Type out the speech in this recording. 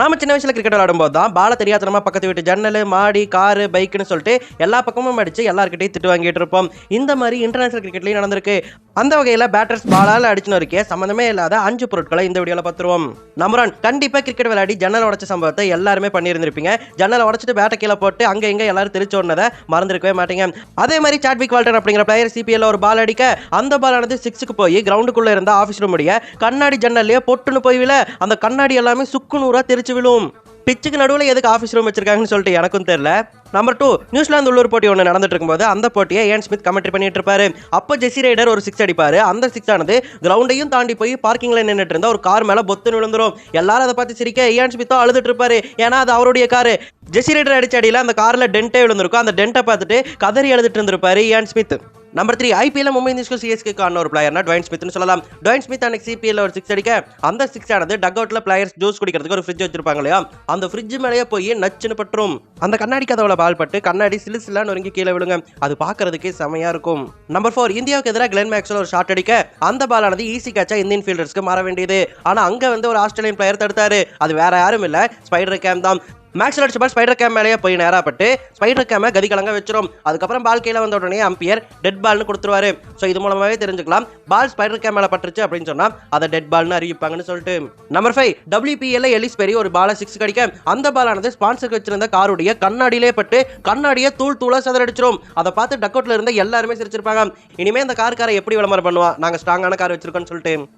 நாம சின்ன வயசுல கிரிக்கெட் விளையாடும்போது தான் பால தெரியாதனமா பக்கத்து வீட்டு ஜன்னல் மாடி காரு பைக்குன்னு சொல்லிட்டு எல்லா பக்கமும் அடிச்சு எல்லாருக்கிட்டையும் திட்டு வாங்கிட்டு இருப்போம். இந்த மாதிரி இன்டர்நேஷனல் கிரிக்கெட்லயும் நடந்திருக்கு. அந்த வகையில பேட்டர்ஸ் பாலால அடிச்சுன்னு இருக்கே சம்மந்தமே இல்லாத அஞ்சு பொருட்களை இந்த வீடியோல பார்த்துருவோம். நம்பர் ஒன் கண்டிப்பா கிரிக்கெட் விளையாடி ஜன்னல் உடச்ச சம்பவத்தை எல்லாருமே பண்ணியிருந்திருப்பீங்க. ஜன்னலை உடச்சிட்டு பேட்டை கீழே போட்டு அங்க இங்க எல்லாரும் தெரிச்சு மறந்துருக்கவே மாட்டீங்க. அதே மாதிரி சாட்விக் வால்டன் அப்படிங்கிற பிளேயர் சிபிஎல் ஒரு பால் அடிக்க அந்த பாலானது சிக்ஸுக்கு போய் கிரவுண்டுக்குள்ள இருந்த ஆஃபீஸ் ரூம் கண்ணாடி ஜன்னல்லையே பொட்டுன்னு போய் விழ. அந்த கண்ணாடி எல்லாமே சுக்கு நூறா தெரிச்சு விழும். பிச்சுக்கு நடுவில் எதுக்கு ஆஃபீஸ் ரூம் வச்சிருக்காங்கன்னு சொல்லிட்டு எனக்கும் தெரியல. நம்பர் டூ நியூசிலாந்து உள்ளூர் போட்டி ஒன்று நடந்துட்டு இருக்கும்போது அந்த போட்டியை ஏன் ஸ்மித் கமெண்ட்ரி பண்ணிட்டு இருப்பாரு? அப்போ ஜெசி ரைடர் ஒரு சிக்ஸ் அடிப்பார். அந்த சிக்ஸ் ஆனது கிரவுண்டையும் தாண்டி போய் பார்க்கிங்ல நின்றுட்டு இருந்தா ஒரு கார் மேல பொத்து விழுந்துரும். எல்லாரும் அதை பார்த்து சிரிக்க ஏன் ஸ்மித்தோ அழுதுட்டு இருப்பாரு? ஏன்னா அது அவருடைய காரு ஜெசி ரைடர் அடிச்ச அடியில் அந்த கார்ல டென்ட்டே விழுந்திருக்கும். அந்த டென்ட்டை பார்த்துட்டு கதறி எழுதிட்டு இருந்திருப்பாரு ஏன் Smith. Number three IPL Mumbai இந்தியன்ஸ்க்கு CSK ஆன ஒரு பிளேயர்னா டுவைன் ஸ்மித்னு சொல்லலாம். டுவைன் ஸ்மித் அன்னைக்கு சிபிஎல் ஒரு சிக்ஸ் அடிக்க அந்த சிக்ஸ் ஆனது டக் அவுட்ல பிளேயர்ஸ் ஜூஸ் குடிக்கிறதுக்கு ஒரு ஃப்ரிட்ஜ் வச்சிருப்பாங்க இல்லையா? அந்த ஃப்ரிட்ஜ் மேலேயே போய் நச்சுன்னு பற்றும் அந்த கண்ணாடி கதவுல பால் பட்டு கண்ணாடி சிலு சிலான்னு ஒருங்கி கீழே விழுங்க. அது பார்க்கறதுக்கே செமையா இருக்கும். நம்பர் ஃபோர் இந்தியாவுக்கு எதிராக கிளென் மேக்ஸ்வெல் ஒரு ஷாட் அடிக்க அந்த பால் ஆனது ஈஸி கேட்சா இந்தியன் ஃபீல்டர்ஸ்க்கு மாற வேண்டியது. ஆனா அங்க வந்து ஒரு ஆஸ்திரேலியன் பிளேயர் தடுத்தாரு. அது வேற யாரும் இல்ல. ஸ்பைடர் கேம் தான். மேக்ஸில் அடிச்ச பால் ஸ்பைடர் கேம் மேலேயே போய் நேராப்பட்டு ஸ்பைடர் கேமை கதி கலங்க வச்சிரும். அதுக்கப்புறம் பால் கீழே வந்த உடனே அம்பியர் டெட் பால்னு கொடுத்துருவாரு. ஸோ இது மூலமாகவே தெரிஞ்சுக்கலாம். பால் ஸ்பைடர் கேம் மேலே பட்டுருச்சு அப்படின்னு சொன்னால் அதை டெட் பால்னு அறிவிப்பாங்கன்னு சொல்லிட்டு. நம்பர் ஃபைவ் டபிள்யூபிஎல் எலிஸ் பெரிய ஒரு பாலை சிக்ஸ் கடிக்க அந்த பாலானது ஸ்பான்சருக்கு வச்சிருந்த காருடைய கண்ணாடியிலே பட்டு கண்ணாடியை தூள் தூளாக சதறடிச்சிரும். அதை பார்த்து டக் அவுட்டில் இருந்த எல்லாருமே சிரிச்சிருப்பாங்க. இனிமேல் அந்த கார்காரை எப்படி விளம்பரம் பண்ணுவா? நாங்கள் ஸ்ட்ராங்கான கார் வச்சிருக்கோம்னு சொல்லிட்டு.